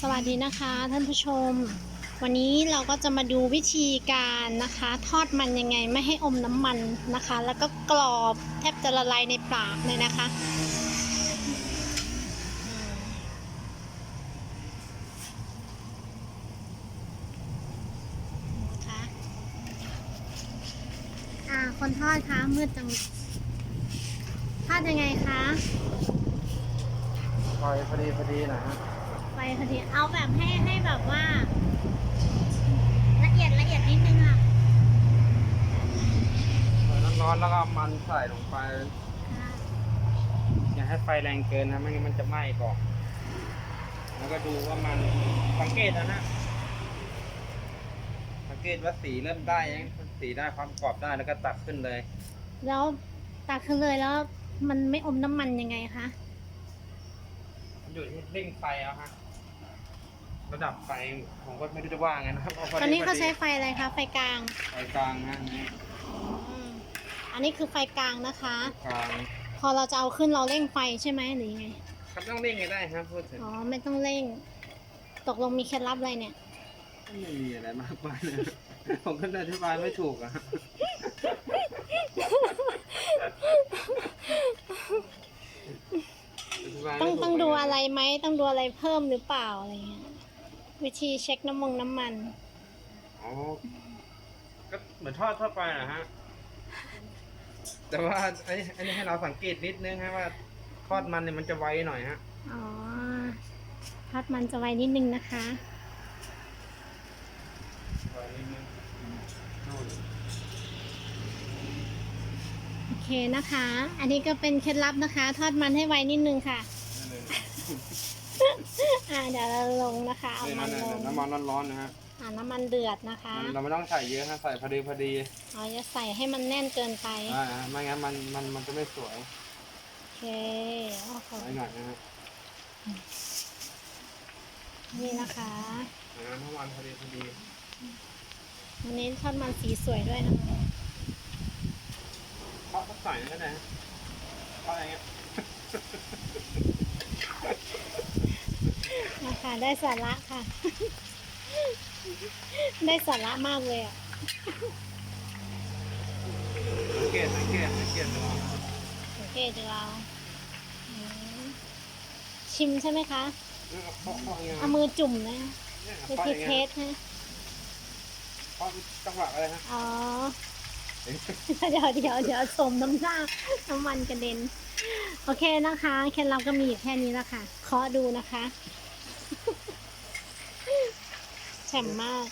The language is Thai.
สวัสดีนะคะท่านผู้ชม วันนี้เราก็จะมาดูวิธีการนะคะ ทอดมันยังไงไม่ให้อมน้ำมันนะคะ แล้วก็กรอบแทบจะละลายในปากเลยนะคะคะอ่าคนทอดคะมืดจังทอดยังไงคะปล่อยพอดีพอดีนะฮะ ไปพอดีเอาแบบให้ให้แบบว่า ละเอียดละเอียดนิดนึงอะปล่อยร้อนๆแล้วก็เอามันใส่ลงไปค่ะอย่าให้ไฟแรงเกินนะไม่งั้นมันจะไหม้ก่อนแล้วก็ดูว่ามันสังเกตนะฮะสังเกตว่าสีเริ่มได้ยังสีได้ความกรอบได้แล้วก็ตักขึ้นเลย แล้วตักขึ้นเลยแล้วมันไม่อมน้ำมันยังไงคะมัน อยู่ที่เร่งไฟเอาฮะระดับไฟผมก็ไม่รู้จะว่าไงนะครับเาพตอนนี้เขาพดีใช้ไฟอะไรคะไฟกลางไฟกลางนะอันนี้อืมอันนี้คือไฟกลางนะคะ กลางพอเราจะเอาขึ้นเราเร่งไฟใช่ไหมหรือยังไง ครับต้องเร่งให้ได้ครับพูดถึงอ๋อไม่ต้องเร่ง ตกลงมีเคล็ดลับอะไรเนี่ย ไม่มีอะไรมากมายนะผมก็อธิบายไม่ถูกอะอธิบาย ต้ไม่องถูกต้องดูอะไรไหมต้องดูอะไรเพิ่มหรือเปล่าอะไรเงี้ยวิธีเช็คน้ำมงน้ำมัน อ๋อ ก็เหมือนทอดทั่วไปนะฮะ แต่ว่าไอ้ไอ้นี่ให้เราสังเกตนิดนึงฮะว่าทอดมันเนี่ยมันจะไวหน่อยฮะ อ๋อทอดมันจะไวนิดนึงนะคะไวนิดนึงนู่นโอเคนะคะ อันนี้ก็เป็นเคล็ดลับนะคะ ทอดมันให้ไวนิดนึงค่ะนั่นเลย อ่าเดี๋ยวเราลงนะคะ เอานี่มันั่นนลงน้ำมันร้อนๆนะฮะอ่าน้ำมันเดือดนะคะเราไม่ต้องใส่เยอะฮะใส่พอดีพอดีเราจะใส่ให้มันแน่นเกินไป อ่าไม่งั้นมันมันมันจะไม่สวยโอเคโอ้โหไว้หน่อยนะฮะนี่นะคะอ่าน้ำมันพอดีพอดีวันนี้ทอดมันสีสวยด้วยนะคะเพราะเขาใส่ก็ได้ฮะเพราะอะไรเงี้ย นะ คะได้สาระค่ะ ได้สาระมากเลยอะสังเกตสังเกตสังเกตดูสังเกตดูเราอืมชิมใช่ไหมคะเนี่ยเพราะเพราะยังไงเอามือจุ่มนะเนี่ยวิเพราะธียังเทไงสนะเพราะจังหวะอะไรฮะ อ๋อ เดี๋ยวเดี๋ยวเดี๋ยวสมน้ำหน้าน้ำมันกระเด็น โอเคนะคะ เคล็ดลับก็มีอยู่แค่นี้แล้วค่ะเคาะดูนะคะ แฉ่มมาก